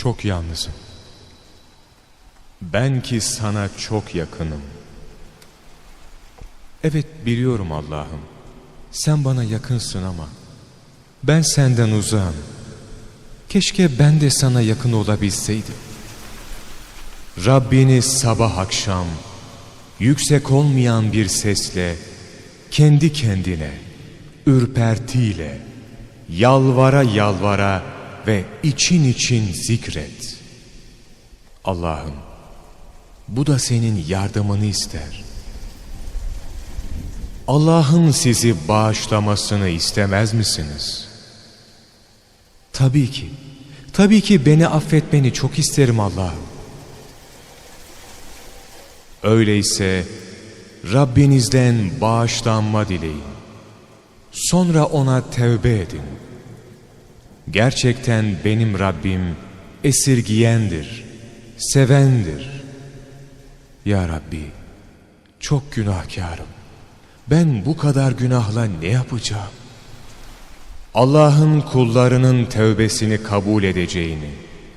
Çok yalnızım. Ben ki sana çok yakınım. Evet biliyorum Allah'ım. Sen bana yakınsın ama ben senden uzağım. Keşke ben de sana yakın olabilseydim. Rabbini sabah akşam yüksek olmayan bir sesle kendi kendine ürpertiyle yalvara yalvara ve için için zikret. Allah'ım bu da senin yardımını ister. Allah'ın sizi bağışlamasını istemez misiniz? Tabii ki. Tabii ki beni affetmeni çok isterim Allah'ım. Öyleyse Rabbinizden bağışlanma dileyin. Sonra ona tevbe edin. Gerçekten benim Rabbim esirgiyendir, sevendir. Ya Rabbi, çok günahkarım. Ben bu kadar günahla ne yapacağım? Allah'ın kullarının tevbesini kabul edeceğini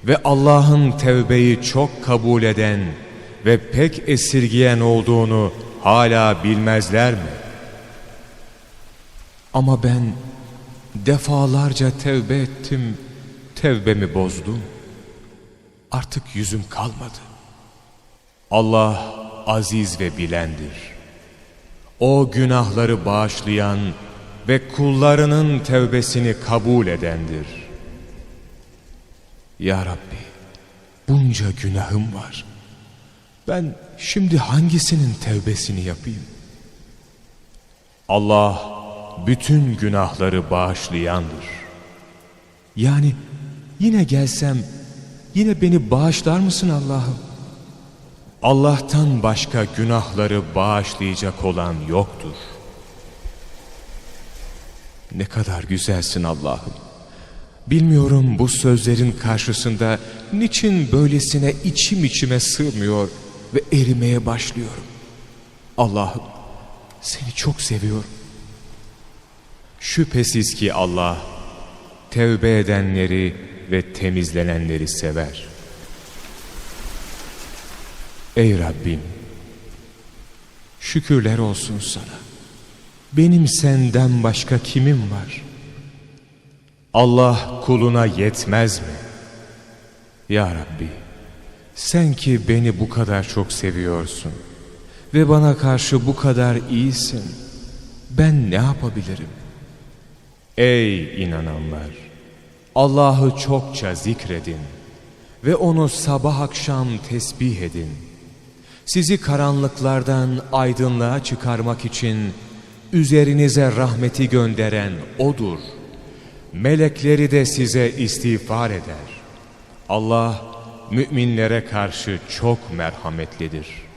ve Allah'ın tevbeyi çok kabul eden ve pek esirgiyen olduğunu hala bilmezler mi? Ama ben defalarca tevbe ettim, tevbemi bozdum. Artık yüzüm kalmadı. Allah aziz ve bilendir. O günahları bağışlayan ve kullarının tevbesini kabul edendir. Ya Rabbi, bunca günahım var. Ben şimdi hangisinin tevbesini yapayım? Allah bütün günahları bağışlayandır. Yani yine gelsem yine beni bağışlar mısın Allah'ım? Allah'tan başka günahları bağışlayacak olan yoktur. Ne kadar güzelsin Allah'ım. Bilmiyorum bu sözlerin karşısında niçin böylesine içim içime sığmıyor ve erimeye başlıyorum. Allah'ım seni çok seviyorum. Şüphesiz ki Allah tevbe edenleri ve temizlenenleri sever. Ey Rabbim! Şükürler olsun sana. Benim senden başka kimim var? Allah kuluna yetmez mi? Ya Rabbi, sen ki beni bu kadar çok seviyorsun ve bana karşı bu kadar iyisin. Ben ne yapabilirim? Ey inananlar! Allah'ı çokça zikredin ve onu sabah akşam tesbih edin. Sizi karanlıklardan aydınlığa çıkarmak için üzerinize rahmeti gönderen O'dur. Melekleri de size istiğfar eder. Allah müminlere karşı çok merhametlidir.''